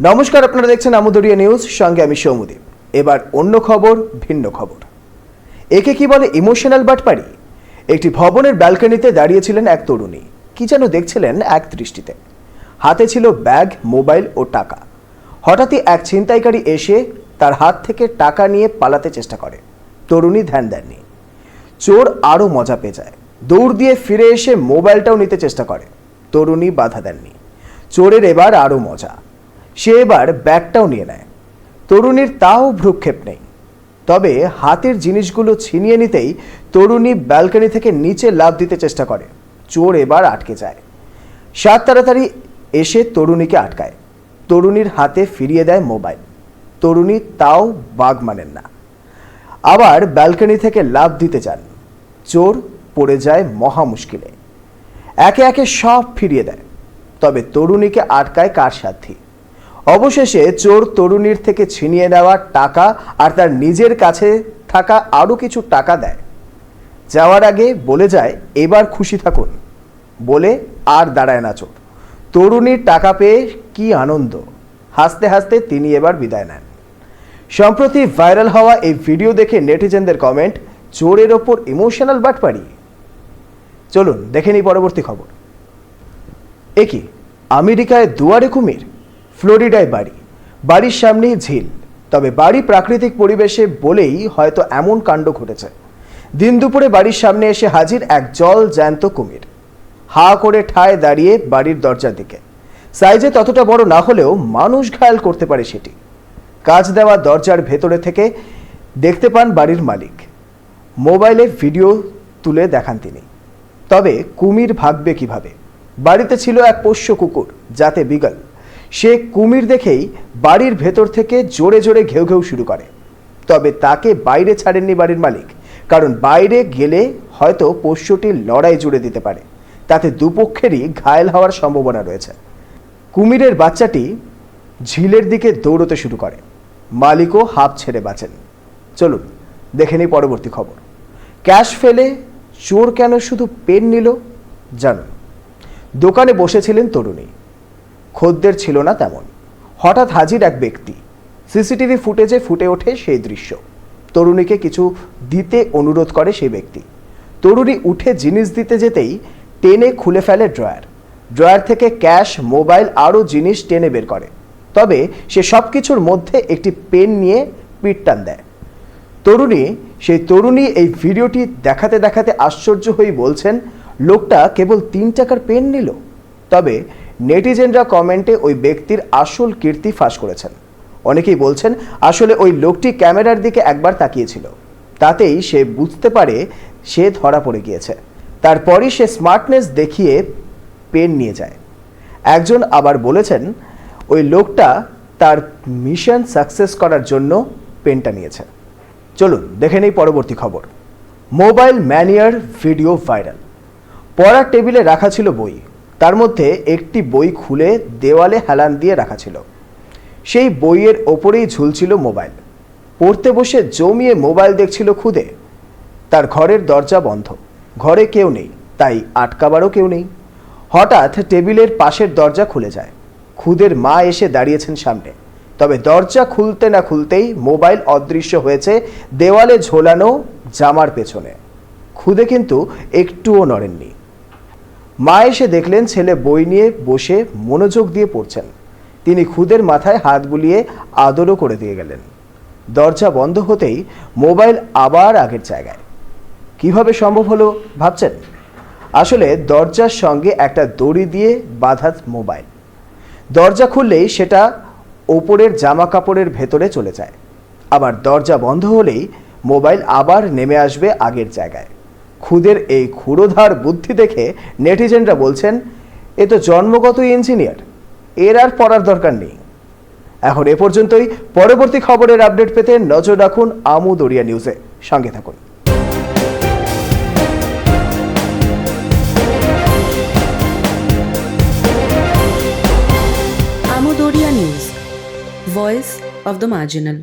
নমস্কার, আপনারা দেখছেন আমুদরিয়া নিউজ। সঙ্গে আমি সৌমদীপ। এবার অন্য খবর, ভিন্ন খবর। একে কি বলে ইমোশনাল বাটপাড়ি? একটি ভবনের ব্যালকনিতে দাঁড়িয়েছিলেন এক তরুণী। কি যেন দেখছিলেন এক দৃষ্টিতে। হাতে ছিল ব্যাগ, মোবাইল ও টাকা। হঠাৎই এক ছিনতাইকারী এসে তার হাত থেকে টাকা নিয়ে পালাতে চেষ্টা করে। তরুণী ধ্যান দেননি। চোর আরও মজা পেয়ে যায়। দৌড় দিয়ে ফিরে এসে মোবাইলটাও নিতে চেষ্টা করে। তরুণী বাধা দেননি। চোরের এবার আরও মজা। সে এবার ব্যাগটাও নিয়ে নেয়। তরুণীর তাও ভ্রুক্ষেপ নেই। তবে হাতের জিনিসগুলো ছিনিয়ে নিতেই তরুণী ব্যালকনি থেকে নিচে লাফ দিতে চেষ্টা করে। চোর এবার আটকে যায়। সাত তাড়াতাড়ি এসে তরুণীকে আটকায়। তরুণীর হাতে ফিরিয়ে দেয় মোবাইল। তরুণী তাও বাঘ মানেন না। আবার ব্যালকনি থেকে লাফ দিতে যান। চোর পড়ে যায় মহা মুশকিলে। একে একে সব ফিরিয়ে দেয়। তবে তরুণীকে আটকায় কার সাধ্যি? অবশেষে চোর তরুণীর থেকে ছিনিয়ে নেওয়া টাকা আর তার নিজের কাছে থাকা আরও কিছু টাকা দেয়। যাওয়ার আগে বলে যায়, এবার খুশি থাকুন। বলে আর দাঁড়ায় না চোর। তরুণীর টাকা পেয়ে কি আনন্দ। হাসতে হাসতে তিনি এবার বিদায় নেন। সম্প্রতি ভাইরাল হওয়া এই ভিডিও দেখে নেটিজেনদের কমেন্ট, চোরের ওপর ইমোশনাল বাটপাড়ি। চলুন, দেখে নিই পরবর্তী খবর। একই আমেরিকায় দুয়ারে কুমির? ফ্লোরিডায় বাড়ি। বাড়ির সামনেই ঝিল, তবে বাড়ি প্রাকৃতিক পরিবেশে বলেই হয়তো এমন কাণ্ড ঘটেছে। দিন দুপুরে বাড়ির সামনে এসে হাজির এক জল জ্যান্ত কুমির। হা করে ঠায় দাঁড়িয়ে বাড়ির দরজার দিকে। সাইজে ততটা বড় না হলেও মানুষ ঘায়াল করতে পারে সেটি। কাজ দেওয়া দরজার ভেতরে থেকে দেখতে পান বাড়ির মালিক। মোবাইলে ভিডিও তুলে দেখান তিনি। তবে কুমির ভাগবে কীভাবে? বাড়িতে ছিল এক পোষ্য কুকুর, যাতে বিগল। সে কুমির দেখেই বাড়ির ভেতর থেকে জোরে জোরে ঘেউ ঘেউ শুরু করে। তবে তাকে বাইরে ছাড়েননি বাড়ির মালিক, কারণ বাইরে গেলে হয়তো পোষ্যটি লড়াই জুড়ে দিতে পারে। তাতে দুপক্ষেরই ঘায়েল হওয়ার সম্ভাবনা রয়েছে। কুমিরের বাচ্চাটি ঝিলের দিকে দৌড়তে শুরু করে। মালিকও হাফ ছেড়ে বাঁচেন। চলুন, দেখে নিই পরবর্তী খবর। ক্যাশ ফেলে চোর কেন শুধু পেন নিল? জানুন। দোকানে বসেছিলেন তরুণী। খদ্দের ছিল না তেমন। হঠাৎ হাজির এক ব্যক্তি। সিসিটিভি ফুটেজে ফুটে ওঠে সেই দৃশ্য। তরুণীকে কিছু দিতে অনুরোধ করে সেই ব্যক্তি। তরুণী উঠে জিনিস দিতে যেতেই টেনে খুলে ফেলে ড্রয়ার। ড্রয়ার থেকে ক্যাশ, মোবাইল আরও জিনিস টেনে বের করে। তবে সে সব কিছুর মধ্যে একটি পেন নিয়ে পিট টান দেয়। তরুণী, সেই তরুণী এই ভিডিওটি দেখাতে দেখাতে আশ্চর্য হয়ে বলছেন, লোকটা কেবল তিন টাকার পেন নিল। তবে নেটিজেনরা কমেন্টে ওই ব্যক্তির আসল কীর্তি ফাঁস করেছেন। অনেকেই বলছেন, আসলে ওই লোকটি ক্যামেরার দিকে একবার তাকিয়েছিল। তাতেই সে বুঝতে পারে সে ধরা পড়ে গিয়েছে। তারপরই সে স্মার্টনেস দেখিয়ে পেন নিয়ে যায়। একজন আবার বলেছেন, ওই লোকটা তার মিশন সাকসেস করার জন্য পেনটা নিয়েছে। চলুন, দেখে নেই পরবর্তী খবর। মোবাইল ম্যানিয়ার ভিডিও ভাইরাল। পড়ার টেবিলে রাখা ছিল বই। তার মধ্যে একটি বই খুলে দেওয়ালে হেলান দিয়ে রাখা ছিল। সেই বইয়ের ওপরেই ঝুলছিল মোবাইল। পড়তে বসে জমিয়ে মোবাইল দেখছিল খুদে। তার ঘরের দরজা বন্ধ। ঘরে কেউ নেই, তাই আটকাবারও কেউ নেই। হঠাৎ টেবিলের পাশের দরজা খুলে যায়। খুদের মা এসে দাঁড়িয়েছেন সামনে। তবে দরজা খুলতে না খুলতেই মোবাইল অদৃশ্য হয়েছে দেওয়ালে ঝোলানো জামার পেছনে। খুদে কিন্তু একটুও নড়েননি। মা এসে দেখলেন ছেলে বই নিয়ে বসে মনোযোগ দিয়ে পড়ছেন। তিনি খুদের মাথায় হাত বুলিয়ে আদরও করে দিয়ে গেলেন। দরজা বন্ধ হতেই মোবাইল আবার আগের জায়গায়। কীভাবে সম্ভব হলো ভাবছেন? আসলে দরজার সঙ্গে একটা দড়ি দিয়ে বাঁধা মোবাইল। দরজা খুললেই সেটা ওপরের জামা কাপড়ের ভেতরে চলে যায়। আবার দরজা বন্ধ হলেই মোবাইল আবার নেমে আসবে আগের জায়গায়। খুদের এই ক্ষুরোধার বুদ্ধি দেখে নেটিজেনরা বলছেন এ তো জন্মগত ইঞ্জিনিয়ার এর আর পড়ার দরকার নেই। এখন এ পর্যন্তই পরবর্তী খবরের আপডেট পেতে নজর রাখুন আমু দরিয়া নিউজে। সঙ্গে থাকুন। Amudoria News, voice of the marginal.